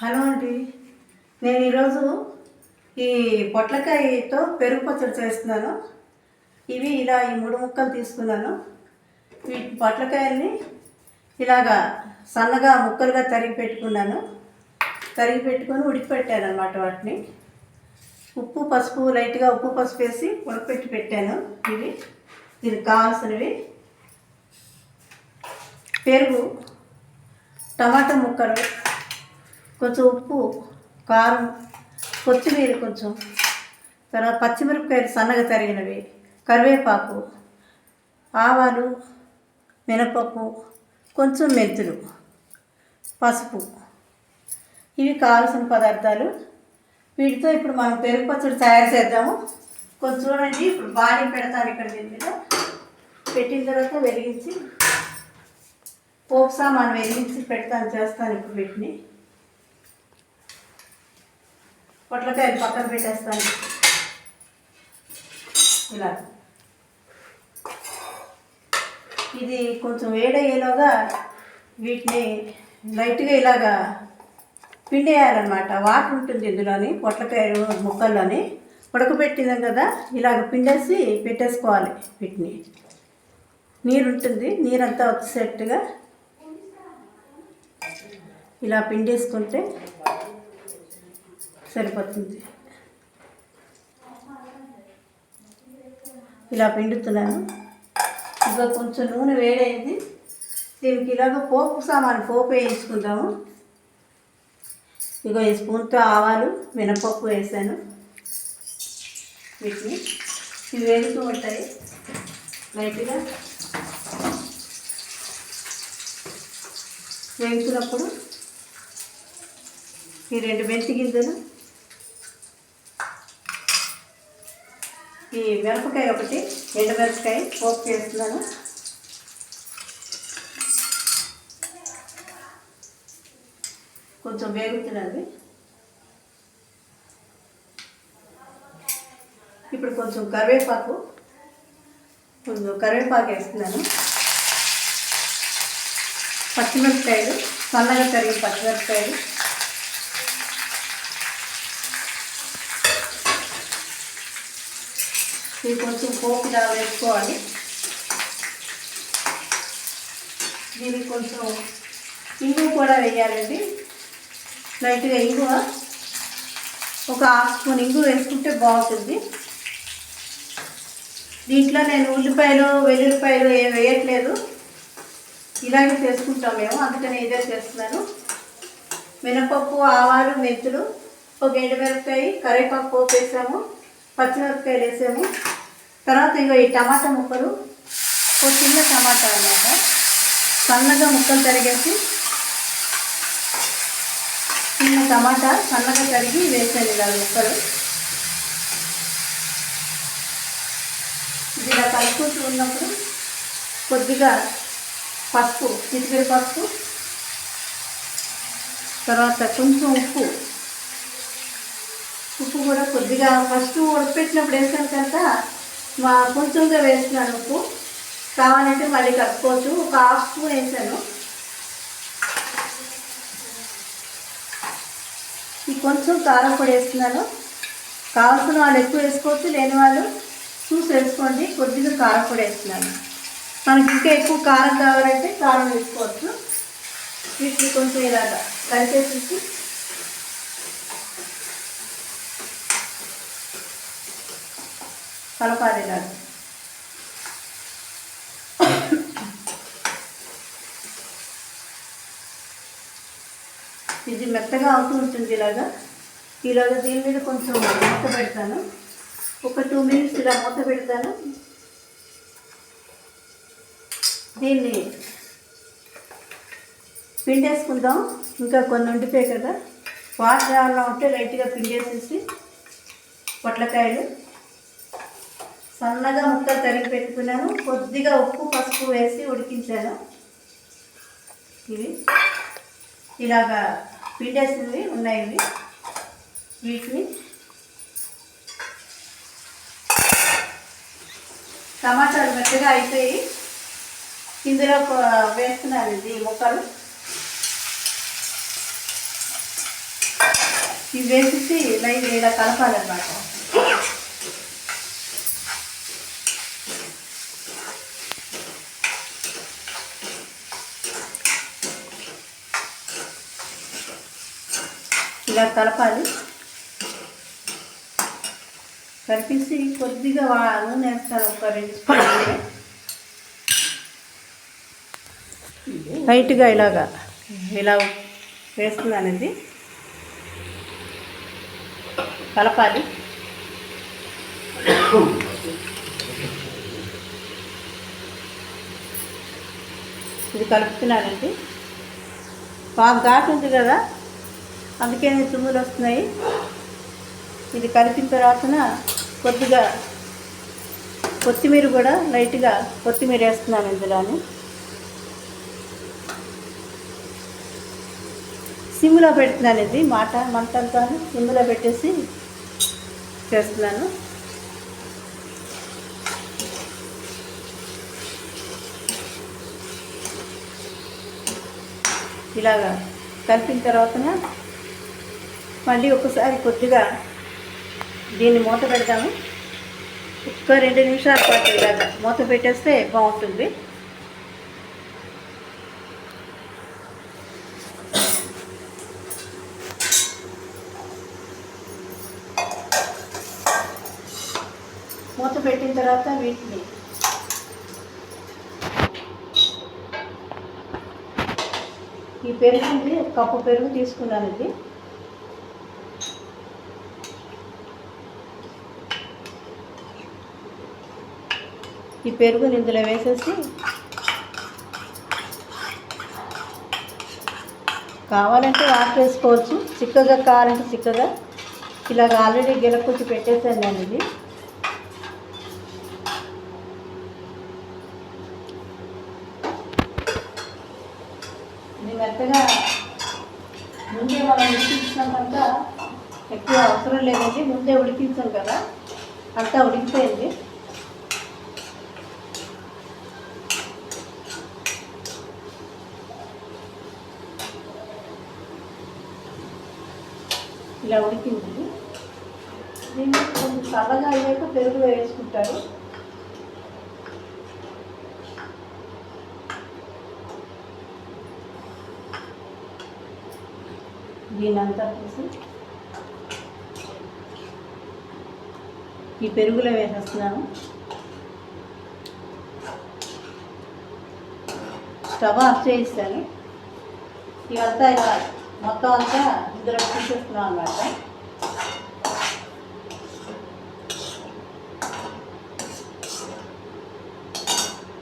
Hello అండి. నేను ఈరోజు ఈ పొట్లకాయతో పెరుగు పచ్చడి చేస్తున్నాను. ఇవి ఇలా ఈ మూడు ముక్కలు తీసుకున్నాను. ఈ పొట్లకాయల్ని ఇలాగా సన్నగా ముక్కలుగా తరిగి పెట్టుకున్నాను. తరిగి పెట్టుకొని ఉడికిపెట్టాను అనమాట వాటిని. ఉప్పు పసుపు లైట్గా ఉప్పు పసుపు వేసి ఉడకపెట్టి పెట్టాను ఇవి. దీనికి కావాల్సినవి పెరుగు టమాటా ముక్కలు కొంచెం ఉప్పు కారం కొత్తిమీర కొంచెం తర్వాత పచ్చిమిరపకాయలు సన్నగా తరిగినవి కరివేపాకు ఆవాలు మినపప్పు కొంచెం మెంతులు పసుపు. ఇవి కావాల్సిన పదార్థాలు. వీటితో ఇప్పుడు మనం పెరుగు పచ్చడి తయారు చేద్దాము. కొంచెం చూడండి ఇప్పుడు బాడీ పెడతాను ఇక్కడ దీని మీద. పెట్టిన తర్వాత వెలిగించి పోపు మనం వెలిగించి పెడతాను చేస్తాను ఇప్పుడు వీటిని. పొట్లకాయలు పక్కన పెట్టేస్తాను. ఇలా. ఇది కొంచెం వేడయ్యేలోగా వీటిని లైట్గా ఇలాగా పిండేయాలన్నమాట. వాటర్ ఉంటుంది ఇందులోని పొట్లకాయలు ముక్కల్లోని. ఉడకబెట్టినాం కదా ఇలాగ పిండేసి పెట్టేసుకోవాలి వీటిని. నీరు ఉంటుంది నీరంతా వచ్చేటట్టుగా ఇలా పిండేసుకుంటే సరిపోతుంది. ఇలా పిండుతున్నాను. ఇంకా కొంచెం నూనె వేడైంది. దీనికి ఇలాగ పోపు సామాను పోపు వేయించుకుందాము. ఇగో ఈ స్పూన్తో ఆవాలు మినపప్పు వేసాను. వీటిని ఇవి వేగుతూ ఉంటాయి. లైట్గా వేగుతున్నప్పుడు ఈ రెండు మెంతి గింజలు ఈ మిరపకాయ ఒకటి ఎండుమిరపకాయ పోపు చేస్తున్నాను కొంచెం వేగుతున్నది ఇప్పుడు కొంచెం కరివేపాకు కొంచెం కరివేపాకు వేస్తున్నాను. పచ్చిమిరపకాయలు సన్నగా తరిగిన పచ్చిమిరపకాయలు. ఇది కొంచెం పోపు లాగా వేసుకోవాలి. దీనికి కొంచెం ఇంగు కూడా వేయాలండి. లైట్గా ఇంగువ ఒక హాఫ్ స్పూన్ ఇంగు వేసుకుంటే బాగుంటుంది. దీంట్లో నేను ఉల్లిపాయలు వెల్లుల్లిపాయలు ఏం వేయట్లేదు. ఇలాగే చేసుకుంటాం మేము అందుకని ఇదే చేస్తున్నాను. మినపప్పు ఆవాలు మెంతులు ఒక ఎండుమిరపకాయ కరివేపాకు పోపు వేసాము పచ్చిమిరపకాయలు వేసాము. తర్వాత ఇగో ఈ టమాటా ముక్కలు ఒక చిన్న టమాటా అన్నమాట. సన్నగా ముక్కలు తరిగేసి చిన్న టమాటా సన్నగా తరిగి వేసాను ఇలా ముక్కలు. ఇది ఇలా కలుపుతూ ఉన్నప్పుడు కొద్దిగా పసుపు చిటికెడు పసుపు తర్వాత కొంచెం ఉప్పు. ఉప్పు కూడా కొద్దిగా ఫస్ట్ ఉడకపెట్టినప్పుడు వేసాను కనుక కొంచెంగా వేస్తున్నాను ఉప్పు. కావాలంటే మళ్ళీ కలుపుకోవచ్చు. ఒక హాఫ్ స్పూన్ వేసాను. ఈ కొంచెం కారం పొడి వేస్తున్నాను. కావాల్సిన వాళ్ళు ఎక్కువ వేసుకోవచ్చు లేని వాళ్ళు చూసి వేసుకోండి. కొద్దిగా కారం పొడి వేస్తున్నాను. మనకి ఇంకా ఎక్కువ కారం కావాలంటే కారం వేసుకోవచ్చు. వీటిని కొంచెం ఇలాగా కలిపేసి కలపాలి ఇలాగా ఇది మెత్తగా అవుతూ ఉంటుంది ఇలాగా. ఇలాగ దీని మీద కొంచెం మూత పెడతాను. ఒక టూ మినిట్స్ ఇలా మూత పెడతాను. దీన్ని పిండేసుకుందాం. ఇంకా కొన్ని ఉండిపోయాయి కదా. వాటర్ ఏమన్నా ఉంటే లైట్గా పిండేసేసి పొట్లకాయలు సన్నగా ముక్కలు తరిగి పెట్టుకున్నాను. కొద్దిగా ఉప్పు పసుపు వేసి ఉడికించాను. ఇవి ఇలాగా పిండేసినవి ఉన్నాయి ఇవి. వీటిని టమాటాలు మెత్తగా అయిపోయి ఇందులో వేస్తున్నాను ఇది ముక్కలు. ఇవి వేసేసి లైన్ ఇలా కలపాలన్నమాట. ఇలా కలపాలి. కలిపేసి కొద్దిగా నూనె వేస్తాను. ఒక రెండు స్పూన్లు లైట్గా ఇలాగా ఇలా వేస్తున్నానండి కలపాలి. ఇది కలుపుతున్నానండి. బాగా ఘాటు ఉంది కదా? అందుకే తుమ్ములు వస్తున్నాయి. ఇది కలిపిన తర్వాతన కొద్దిగా కొత్తిమీర కూడా లైట్గా కొత్తిమీర వేస్తున్నాను ఇందులోని. సిమ్లో పెడుతున్నాను ఇది మాట మంటంతా సిమ్లో పెట్టేసి చేస్తున్నాను. ఇలాగా కలిపిన తర్వాతన మళ్ళీ ఒకసారి కొద్దిగా దీన్ని మూత పెడదాము ఒక్క రెండు నిమిషాల పాటు ఇలాగా మూత పెట్టేస్తే బాగుంటుంది. మూత పెట్టిన తర్వాత వీటిని ఈ పెరుగుంది కప్పు పెరుగు తీసుకున్నాను ఈ పెరుగుని ఇందులో వేసేసి కావాలంటే వాటర్ వేసుకోవచ్చు చిక్కగా కావాలంటే చిక్కగా. ఇలాగ ఆల్రెడీ గిలకొచ్చి పెట్టేసాను నేను ఇది. ఇది మెత్తగా ముందే మనం ఉడికించినాం కనుక ఎక్కువ అవసరం లేదండి. ముందే ఉడికించాం కదా అంతా ఉడికిపోయింది. ఇలా ఉడికింది. దీన్ని కొంచెం చల్లగా అయ్యాక పెరుగు వేసుకుంటారు. దీనంతా అంతా తీసి ఈ పెరుగులో వేసేస్తున్నాను. స్టవ్ ఆఫ్ చేయిస్తాను. ఇవంతా ఇలా మొత్తం అంతా ఇందులో తీసేస్తున్నాం అనమాట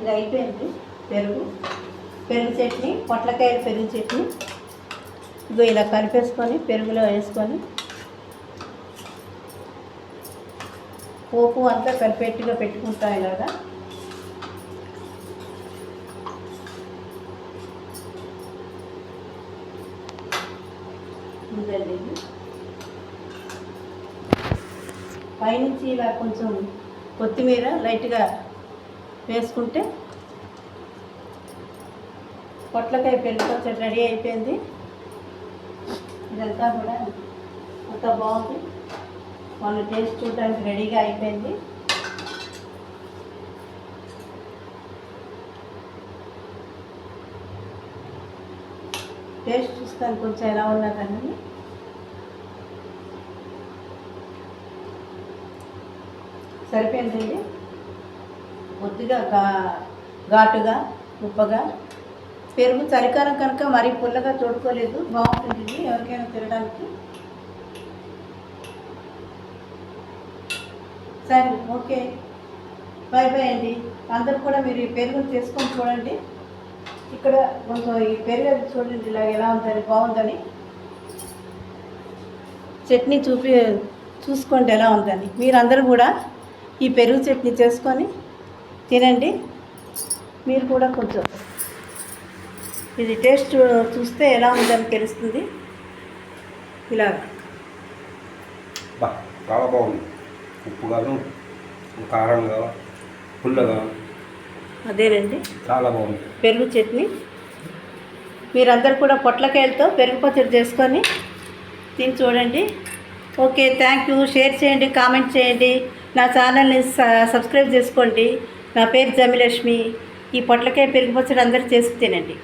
ఇది అయిపోయింది పెరుగు. పెరుగు చట్నీ పొట్లకాయల పెరుగు చట్నీ. ఇగో ఇలా కలిపేసుకొని పెరుగులో వేసుకొని. పోపు అంతా కలిపెట్టుగా పెట్టుకుంటాం ఇలాగా ఉందండి ఇది. పైనుంచి ఇలా కొంచెం కొత్తిమీర లైట్గా వేసుకుంటే పొట్లకాయ పెరుగుకొచ్చేది రెడీ అయిపోయింది. ఇదంతా కూడా అంత బాగుంది. వాళ్ళు టేస్ట్ చూడడానికి రెడీగా అయిపోయింది. టేస్ట్ చూస్తాను కొంచెం ఎలా ఉన్నదని సరిపోయిందండి? కొద్దిగా ఘా ఘాటుగా ఉప్పగా. పెరుగు చలికాలం కనుక మరీ పుల్లగా చూడుకోలేదు బాగుంటుంది ఎవరికైనా తినడానికి. సరే ఓకే. బాయ్ బాయ్ అండి. అందరు కూడా మీరు ఈ పెరుగును చేసుకొని చూడండి. ఇక్కడ కొంచెం ఈ పెరుగు అది చూడండి ఇలా ఎలా ఉందని బాగుందని. చట్నీ చూపి చూసుకోండి ఎలా ఉందని. మీరందరూ కూడా ఈ పెరుగు చట్నీ చేసుకొని తినండి. మీరు కూడా కొంచెం ఇది టేస్ట్ చూస్తే ఎలా ఉందని తెలుస్తుంది. ఇలా. చాలా బాగుంది. ఉప్పుగాను కారంగా పుల్లగా అదేనండి. చాలా బాగుంది. పెరుగు చట్నీ. మీరందరూ కూడా పొట్లకాయలతో పెరుగు పచ్చడి చేసుకొని తిని చూడండి. Okay thank you. షేర్ చేయండి కామెంట్ చేయండి. నా ఛానల్ని స- సబ్స్క్రైబ్ చేసుకోండి. నా పేరు జమిలక్ష్మి. ఈ పొట్లకాయ పెరుగు పచ్చడి అందరూ చేసి తినండి.